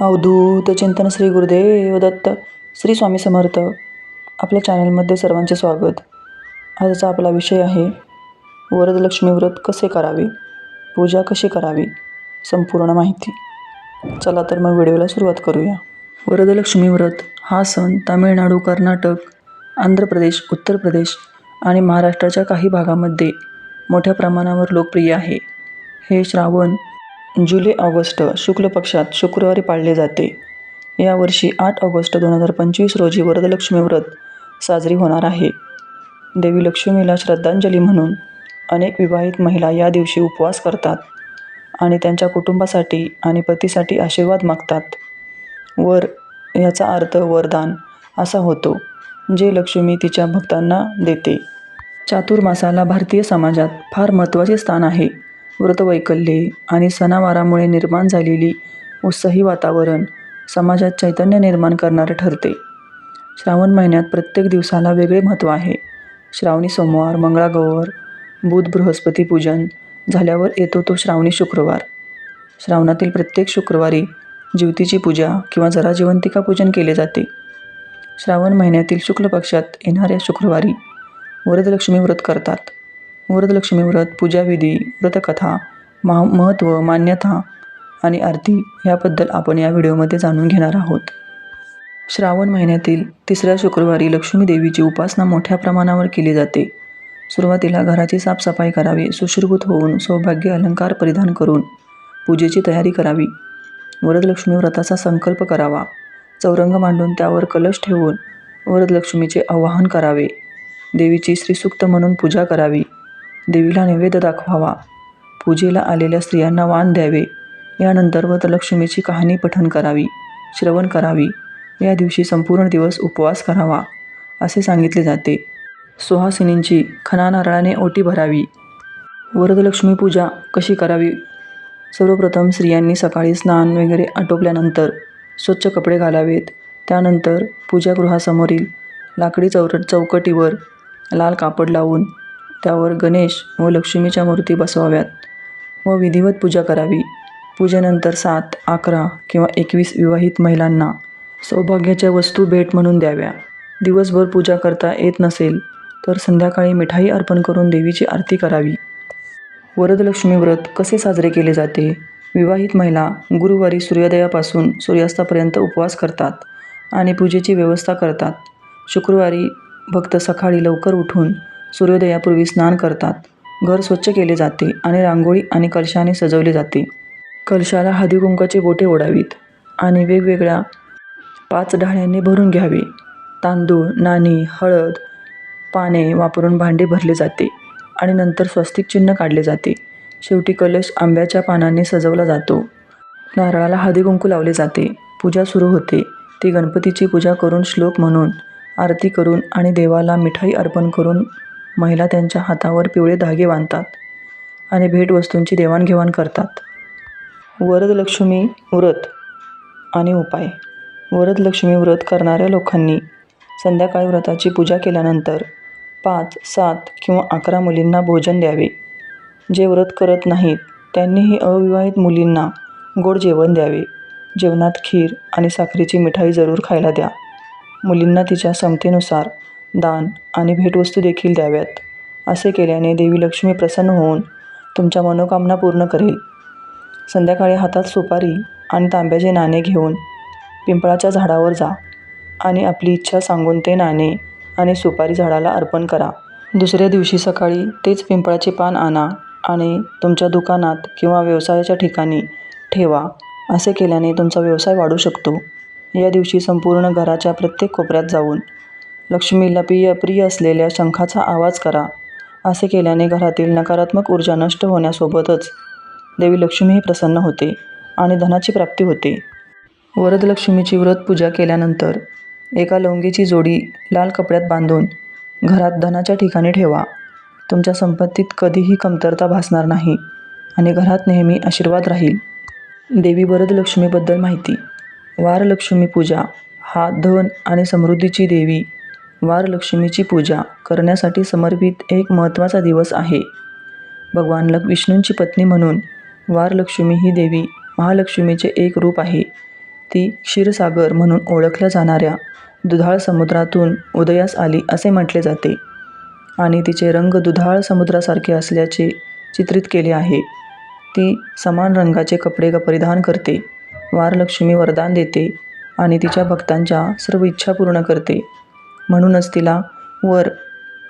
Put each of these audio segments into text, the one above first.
अवधूत चिंतन श्री गुरुदेव दत्त श्री स्वामी समर्थ. आपल्या चॅनलमध्ये सर्वांचे स्वागत. आजचा आपला विषय आहे वरदलक्ष्मी व्रत कसे करावे? पूजा कशी करावी? संपूर्ण माहिती. चला तर मग व्हिडिओला सुरुवात करूया. वरदलक्ष्मी व्रत हा सण तामिळनाडू कर्नाटक आंध्र प्रदेश उत्तर प्रदेश आणि महाराष्ट्राच्या काही भागामध्ये मोठ्या प्रमाणावर लोकप्रिय आहे. हे श्रावण जुलै ऑगस्ट शुक्ल पक्षात शुक्रवारी पाळले जाते. यावर्षी आठ ऑगस्ट दोन हजार पंचवीस रोजी वरदलक्ष्मी व्रत साजरी होणार आहे. देवी लक्ष्मीला श्रद्धांजली म्हणून अनेक विवाहित महिला या दिवशी उपवास करतात आणि त्यांच्या कुटुंबासाठी आणि पतीसाठी आशीर्वाद मागतात. वर याचा अर्थ वरदान असा होतो जे लक्ष्मी तिच्या भक्तांना देते. चातुर्मासाला भारतीय समाजात फार महत्त्वाचे स्थान आहे. व्रतवैकल्ये आणि सणावारामुळे निर्माण झालेली उत्साही वातावरण समाजात चैतन्य निर्माण करणारे ठरते. श्रावण महिन्यात प्रत्येक दिवसाला वेगळे महत्त्व आहे. श्रावणी सोमवार मंगळागौर बुध बृहस्पती पूजन झाल्यावर येतो तो श्रावणी शुक्रवार. श्रावणातील प्रत्येक शुक्रवारी ज्योतीची पूजा किंवा जरा जिवंतिका पूजन केले जाते. श्रावण महिन्यातील शुक्ल पक्षात येणाऱ्या शुक्रवारी वरदलक्ष्मी व्रत करतात. वरदलक्ष्मी व्रत पूजाविधी व्रतकथा महा महत्त्व मान्यता आणि आरती याबद्दल आपण या व्हिडिओमध्ये जाणून घेणार आहोत. श्रावण महिन्यातील तिसऱ्या शुक्रवारी लक्ष्मी देवीची उपासना मोठ्या प्रमाणावर केली जाते. सुरुवातीला घराची साफसफाई करावी सुश्रुभूत होऊन सौभाग्य अलंकार परिधान करून पूजेची तयारी करावी. वरदलक्ष्मी व्रताचा संकल्प करावा. चौरंग मांडून त्यावर कलश ठेवून वरदलक्ष्मीचे आवाहन करावे. देवीची श्रीसूक्त म्हणून पूजा करावी. देवीला नैवेद्य दाखवावा. पूजेला आलेल्या स्त्रियांना वाण द्यावे. यानंतर व्रतलक्ष्मीची कहाणी पठण करावी श्रवण करावी. या दिवशी संपूर्ण दिवस उपवास करावा असे सांगितले जाते. सुहासिनींची खणा नारळाने ओटी भरावी. वरदलक्ष्मी पूजा कशी करावी? सर्वप्रथम स्त्रियांनी सकाळी स्नान वगैरे आटोपल्यानंतर स्वच्छ कपडे घालावेत. त्यानंतर पूजागृहासमोरील लाकडी चौर चौकटीवर लाल कापड लावून त्यावर गणेश व लक्ष्मीच्या मूर्ती बसवाव्यात व विधिवत पूजा करावी. पूजेनंतर सात अकरा किंवा एकवीस विवाहित महिलांना सौभाग्याच्या वस्तू भेट म्हणून द्याव्या. दिवसभर पूजा करता येत नसेल तर संध्याकाळी मिठाई अर्पण करून देवीची आरती करावी. वरदलक्ष्मी व्रत कसे साजरे केले जाते? विवाहित महिला गुरुवारी सूर्योदयापासून सूर्यास्तापर्यंत उपवास करतात आणि पूजेची व्यवस्था करतात. शुक्रवारी भक्त सकाळी लवकर उठून सूर्योदयापूर्वी स्नान करतात. घर स्वच्छ केले जाते आणि रांगोळी आणि कलशाने सजवले जाते. कलशाला हळदीकुंकाची बोटे ओढावीत आणि वेगवेगळ्या पाच ढाळ्यांनी भरून घ्यावे. तांदूळ नाणी हळद पाने वापरून भांडे भरले जाते आणि नंतर स्वस्तिक चिन्ह काढले जाते. शेवटी कलश आंब्याच्या पानांनी सजवला जातो. नारळाला हळदीकुंकू लावले जाते. पूजा सुरू होते. ती गणपतीची पूजा करून श्लोक म्हणून आरती करून आणि देवाला मिठाई अर्पण करून महिला त्यांच्या हातावर पिवळे धागे बांधतात आणि भेटवस्तूंची देवाणघेवाण करतात. वरदलक्ष्मी व्रत आणि उपाय. वरदलक्ष्मी व्रत करणाऱ्या लोकांनी संध्याकाळी व्रताची पूजा केल्यानंतर पाच सात किंवा अकरा मुलींना भोजन द्यावे. जे व्रत करत नाहीत त्यांनीही अविवाहित मुलींना गोड जेवण द्यावे. जेवणात खीर आणि साखरेची मिठाई जरूर खायला द्या. मुलींना तिच्या समतेनुसार दान आणि भेटवस्तू देखील द्याव्यात. असे केल्याने देवी लक्ष्मी प्रसन्न होऊन तुमच्या मनोकामना पूर्ण करेल. संध्याकाळी हातात सुपारी आणि तांब्याचे नाणे घेऊन पिंपळाच्या झाडावर जा आणि आपली इच्छा सांगून ते नाणे आणि सुपारी झाडाला अर्पण करा. दुसऱ्या दिवशी सकाळी तेच पिंपळाचे पान आणा आणि तुमच्या दुकानात किंवा व्यवसायाच्या ठिकाणी ठेवा. असे केल्याने तुमचा व्यवसाय वाढू शकतो. या दिवशी संपूर्ण घराच्या प्रत्येक कोपऱ्यात जाऊन लक्ष्मीला प्रिय प्रिय असलेल्या शंखाचा आवाज करा. असे केल्याने घरातील नकारात्मक ऊर्जा नष्ट होण्यासोबतच देवी लक्ष्मीही प्रसन्न होते आणि धनाची प्राप्ती होते. वरदलक्ष्मीची व्रत पूजा केल्यानंतर एका लवंगीची जोडी लाल कपड्यात बांधून घरात धनाच्या ठिकाणी ठेवा. तुमच्या संपत्तीत कधीही कमतरता भासणार नाही आणि घरात नेहमी आशीर्वाद राहील. देवी वरदलक्ष्मीबद्दल माहिती. वारलक्ष्मी पूजा हा धन आणि समृद्धीची देवी वारलक्ष्मीची पूजा करण्यासाठी समर्पित एक महत्त्वाचा दिवस आहे. भगवान लक विष्णूंची पत्नी म्हणून वारलक्ष्मी ही देवी महालक्ष्मीचे एक रूप आहे. ती क्षीरसागर म्हणून ओळखल्या जाणाऱ्या दुधाळ समुद्रातून उदयास आली असे म्हटले जाते आणि तिचे रंग दुधाळ समुद्रासारखे असल्याचे चित्रित केले आहे. ती समान रंगाचे कपडे परिधान करते वारलक्ष्मी वरदान देते आणि तिच्या भक्तांच्या सर्व इच्छा पूर्ण करते. म्हणूनच तिला वर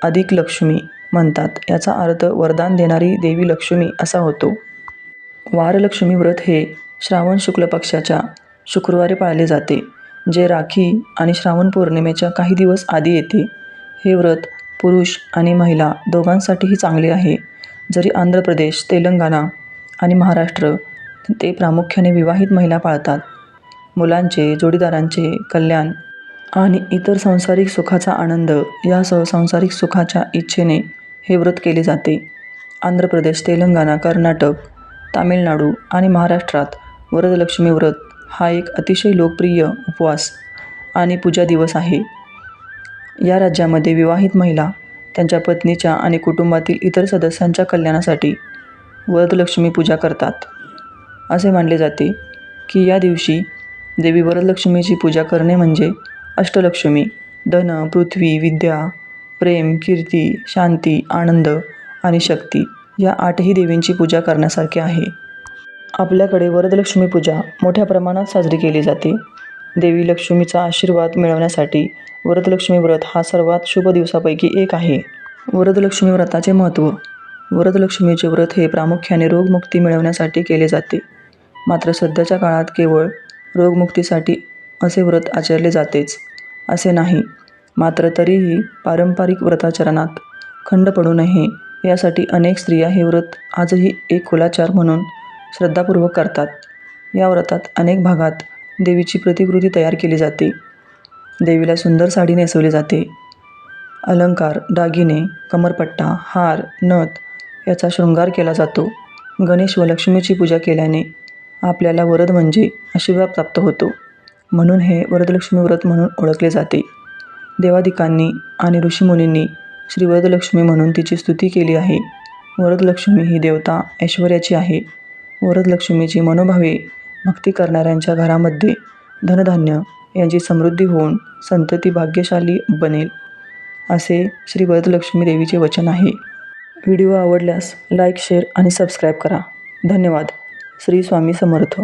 अधिक लक्ष्मी म्हणतात. याचा अर्थ वरदान देणारी देवी लक्ष्मी असा होतो. वारलक्ष्मी व्रत हे श्रावण शुक्ल पक्षाच्या शुक्रवारी पाळले जाते जे राखी आणि श्रावण पौर्णिमेच्या काही दिवस आधी येते. हे व्रत पुरुष आणि महिला दोघांसाठीही चांगले आहे. जरी आंध्र प्रदेश तेलंगणा आणि महाराष्ट्र ते प्रामुख्याने विवाहित महिला पाळतात. मुलांचे जोडीदारांचे कल्याण आणि इतर सांसारिक सुखाचा आनंद यासह सांसारिक सुखाच्या इच्छेने हे व्रत केले जाते. आंध्र प्रदेश तेलंगणा कर्नाटक तामिळनाडू आणि महाराष्ट्रात वरदलक्ष्मी व्रत हा एक अतिशय लोकप्रिय उपवास आणि पूजा दिवस आहे. या राज्यामध्ये विवाहित महिला त्यांच्या पत्नीच्या आणि कुटुंबातील इतर सदस्यांच्या कल्याणासाठी वरदलक्ष्मी पूजा करतात. असे मानले जाते की या दिवशी देवी वरदलक्ष्मीची पूजा करणे म्हणजे अष्टलक्ष्मी धन पृथ्वी विद्या प्रेम कीर्ती शांती आनंद आणि शक्ती या आठही देवींची पूजा करण्यासारखी आहे. आपल्याकडे वरदलक्ष्मी पूजा मोठ्या प्रमाणात साजरी केली जाते. देवी लक्ष्मीचा आशीर्वाद मिळवण्यासाठी वरदलक्ष्मी व्रत हा सर्वात शुभ दिवसापैकी एक आहे. वरदलक्ष्मी व्रताचे महत्त्व. वरदलक्ष्मीचे व्रत हे प्रामुख्याने रोगमुक्ती मिळवण्यासाठी केले जाते. मात्र सध्याच्या काळात केवळ रोगमुक्तीसाठी असे व्रत आचरले जातेच. असे नाही. मात्र तरीही पारंपरिक व्रताचरणात खंड पडू नये. यासाठी अनेक स्त्रिया हे व्रत आजही एक कुलाचार म्हणून श्रद्धापूर्वक करतात. या व्रतात अनेक भागात देवीची प्रतिकृती तयार केली जाते. देवीला सुंदर साडी नेसवली जाते. अलंकार दागिने कमरपट्टा हार नथ याचा शृंगार केला जातो. गणेश व लक्ष्मीची पूजा केल्याने आपल्याला वरद म्हणजे आशीर्वाद प्राप्त होतो. म्हणून हे वरदलक्ष्मी व्रत म्हणून ओळखले जाते. देवादिकांनी आणि ऋषीमुनींनी श्री वरदलक्ष्मी म्हणून तिची स्तुती केली आहे. वरदलक्ष्मी ही देवता ऐश्वर्याची आहे. वरदलक्ष्मीची मनोभावे भक्ती करणाऱ्यांच्या घरामध्ये धनधान्य यांची समृद्धी होऊन संतती भाग्यशाली बनेल असे श्री वरदलक्ष्मी देवीचे वचन आहे. व्हिडिओ आवडल्यास लाईक शेअर आणि सबस्क्राईब करा. धन्यवाद. श्री स्वामी समर्थ.